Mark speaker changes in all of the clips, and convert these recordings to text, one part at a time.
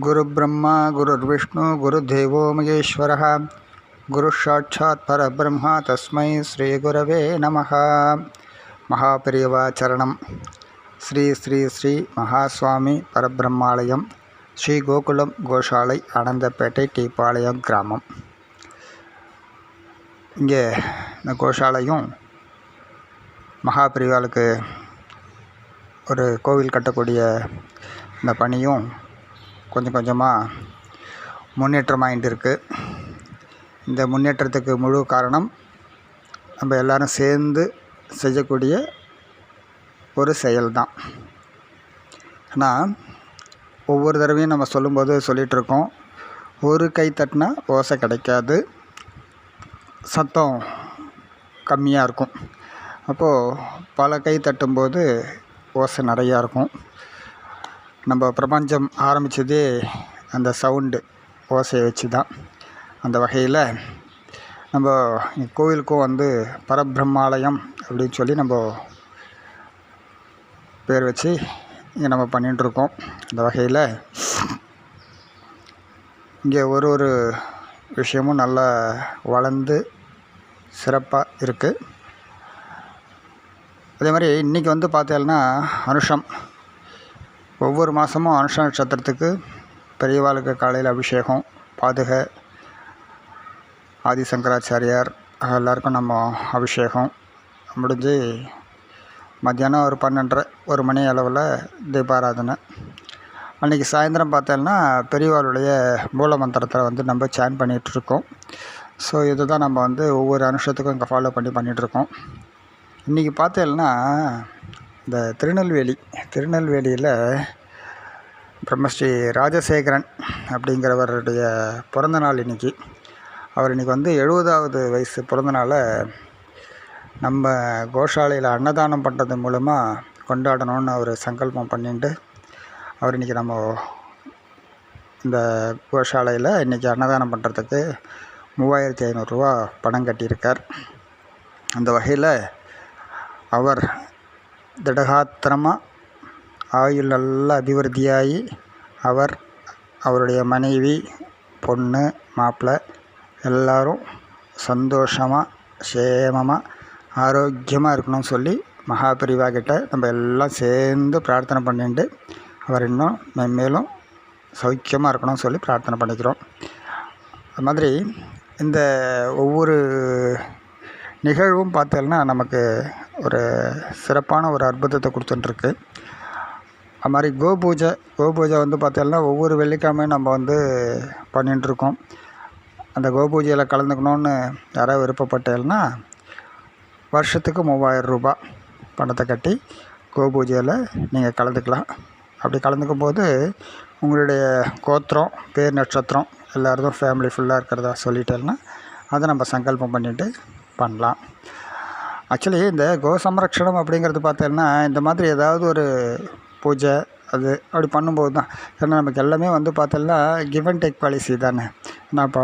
Speaker 1: गुरुब्रह्मा गुरुर्विष्णु गुरुदेवो महेश्वरः गुरुसाक्षात् परब्रह्म तस्मै श्रीगुरवे नमः மகாபெரியவாச்சரணம் ஸ்ரீ ஸ்ரீ ஸ்ரீ மகாசுவாமி பரபிரம்மாலயம் ஸ்ரீ கோகுலம் கோஷாலை அனந்தப்பேட்டை டீப்பாளையம் கிராமம் இங்கே இந்த கோஷாலையும் மகாபெரிவாளுக்கு ஒரு கோவில் கட்டக்கூடிய இந்த பணியும் கொஞ்சம் கொஞ்சமாக முன்னேற்றமாயிட்டு இருக்குது இந்த முன்னேற்றத்துக்கு முழு காரணம் நம்ம எல்லோரும் சேர்ந்து செய்யக்கூடிய ஒரு செயல்தான். ஆனால் ஒவ்வொரு தடவையும் நம்ம சொல்லும்போது சொல்லிகிட்ருக்கோம் ஒரு கை தட்டினா ஓசை கிடைக்காது சத்தம் கம்மியாக இருக்கும். அப்போது பல கை தட்டும்போது ஓசை நிறையா இருக்கும். நம்ம பிரபஞ்சம் ஆரம்பித்ததே அந்த சவுண்டு ஓசையை வச்சு தான் அந்த வகையில் நம்ம கோவிலுக்கும் வந்து பரபிரம்மாலயம் அப்படின்னு சொல்லி நம்ம பேர் வச்சு இங்கே நம்ம பண்ணிகிட்ருக்கோம் அந்த வகையில் இங்கே ஒரு ஒரு விஷயமும் நல்லா வளர்ந்து சிறப்பாக இருக்குது அதே மாதிரி இன்றைக்கி வந்து பார்த்தேன்னா அனுஷம். ஒவ்வொரு மாதமும் அனுஷ நட்சத்திரத்துக்கு பெரியவாளுக்கு காலையில் அபிஷேகம் பாதுகை ஆதிசங்கராச்சாரியார் எல்லாருக்கும் நம்ம அபிஷேகம் முடிஞ்சு மத்தியானம் ஒரு பன்னெண்டரை ஒரு மணி அளவில் தீபாராதனை. அன்றைக்கி சாயந்தரம் பார்த்தோன்னா பெரியவாளுடைய மூல மந்திரத்தில் வந்து நம்ம சேன் பண்ணிகிட்ருக்கோம் ஸோ இதுதான் நம்ம வந்து ஒவ்வொரு அனுஷத்துக்கும் இங்கே ஃபாலோ பண்ணி பண்ணிகிட்ருக்கோம் இன்றைக்கி பார்த்தேன்னா இந்த திருநெல்வேலி திருநெல்வேலியில் பிரம்மஸ்ரீ ராஜசேகரன் அப்படிங்கிறவருடைய பிறந்த நாள் இன்றைக்கி அவர் இன்றைக்கி வந்து எழுபதாவது வயசு பிறந்தநாளை நம்ம கோஷாலையில் அன்னதானம் பண்ணுறது மூலமாக கொண்டாடணும்னு அவர் சங்கல்பம் பண்ணிட்டு அவர் இன்றைக்கி நம்ம இந்த கோஷாலையில் இன்றைக்கி அன்னதானம் பண்ணுறதுக்கு மூவாயிரத்தி ஐநூறுரூவா பணம் கட்டியிருக்கார். அந்த வகையில் அவர் திடகாத்திரமாக ஆயுள் நல்லா அபிவிருத்தியாகி அவர் அவருடைய மனைவி பொண்ணு மாப்பிள்ளை எல்லோரும் சந்தோஷமாக சேமமாக ஆரோக்கியமாக இருக்கணும்னு சொல்லி மகாபிரிவா கிட்ட நம்ம எல்லாம் சேர்ந்து பிரார்த்தனை பண்ணிட்டு அவர் இன்னும் மென்மேலும் சௌக்கியமாக இருக்கணும்னு சொல்லி பிரார்த்தனை பண்ணிக்கிறோம். அது மாதிரி இந்த ஒவ்வொரு நிகழ்வும் பார்த்தோன்னா நமக்கு ஒரு சிறப்பான ஒரு அற்புதத்தை கொடுத்துட்டுருக்கு. அது மாதிரி கோபூஜை கோபூஜை வந்து பார்த்தோன்னா ஒவ்வொரு வெள்ளிக்கிழமையும் நம்ம வந்து பண்ணிட்டுருக்கோம். அந்த கோபூஜையில் கலந்துக்கணுன்னு யாராவது விருப்பப்பட்டேன்னா வருஷத்துக்கு மூவாயிரம் ரூபாய் பணத்தை கட்டி கோபூஜையில் நீங்கள் கலந்துக்கலாம். அப்படி கலந்துக்கும் போது உங்களுடைய கோத்திரம் பேர் நட்சத்திரம் எல்லாருக்கும் ஃபேமிலி ஃபுல்லாக இருக்கிறதா சொல்லிட்டேன்னா அதை நம்ம சங்கல்பம் பண்ணிவிட்டு பண்ணலாம். ஆக்சுவலி இந்த கோ சம்ரக்ஷணம் அப்படிங்கிறது பார்த்தோன்னா இந்த மாதிரி ஏதாவது ஒரு பூஜை அது அப்படி பண்ணும்போது தான். ஏன்னா நமக்கு எல்லாமே வந்து பார்த்தோன்னா கிவ் அண்ட் டேக் பாலிசி தானே. நான் இப்போ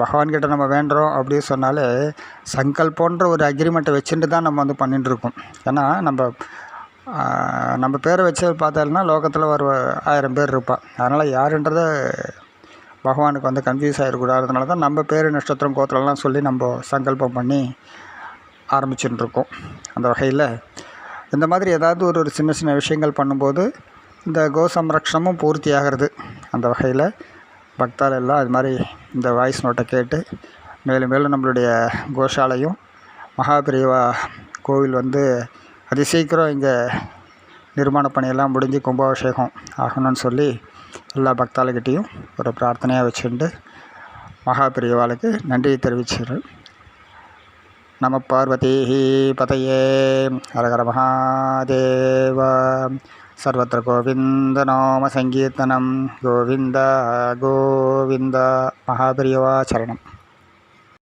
Speaker 1: பகவான்கிட்ட நம்ம வேண்டுறோம் அப்படின்னு சொன்னாலே சங்கல்போன்ற ஒரு அக்ரிமெண்ட்டை வச்சுட்டு தான் நம்ம வந்து பண்ணிட்டுருக்கோம் ஏன்னா நம்ம நம்ம பேரை வச்சு பார்த்தோம்னா லோகத்தில் ஒரு ஆயிரம் பேர் இருப்பாள் அதனால் யாருன்றதை பகவானுக்கு வந்து கன்ஃபியூஸ் ஆகிடக்கூடாதுனால தான் நம்ம பேர் நட்சத்திரம் கோத்திரம்லாம் சொல்லி நம்ம சங்கல்பம் பண்ணி ஆரம்பிச்சுட்டுருக்கோம். அந்த வகையில் இந்த மாதிரி ஏதாவது ஒரு ஒரு சின்ன சின்ன விஷயங்கள் பண்ணும்போது இந்த கோ சம்ரக்ஷணமும் பூர்த்தி ஆகிறது. அந்த வகையில் பக்தால் எல்லாம் அது மாதிரி இந்த வாய்ஸ் நோட்டை கேட்டு மேலும் மேலும் நம்மளுடைய கோஷாலையும் மகாபிரிவா கோவில் வந்து அதி சீக்கிரம் இங்கே நிர்மாண பணியெல்லாம் முடிஞ்சு கும்பாபிஷேகம் ஆகணும்னு சொல்லி எல்லா பக்தாளுக்கிட்டேயும் ஒரு பிரார்த்தனையாக வச்சுட்டு மகா பிரிவாளுக்கு நன்றியை தெரிவிச்சிடுறேன் நம பார்வதி பதையே. ஹரஹர மகாதேவ. சர்வத்திர கோவிந்த நாம சங்கீர்த்தனம். கோவிந்தா கோவிந்தா. மகாபிரியவா சரணம்.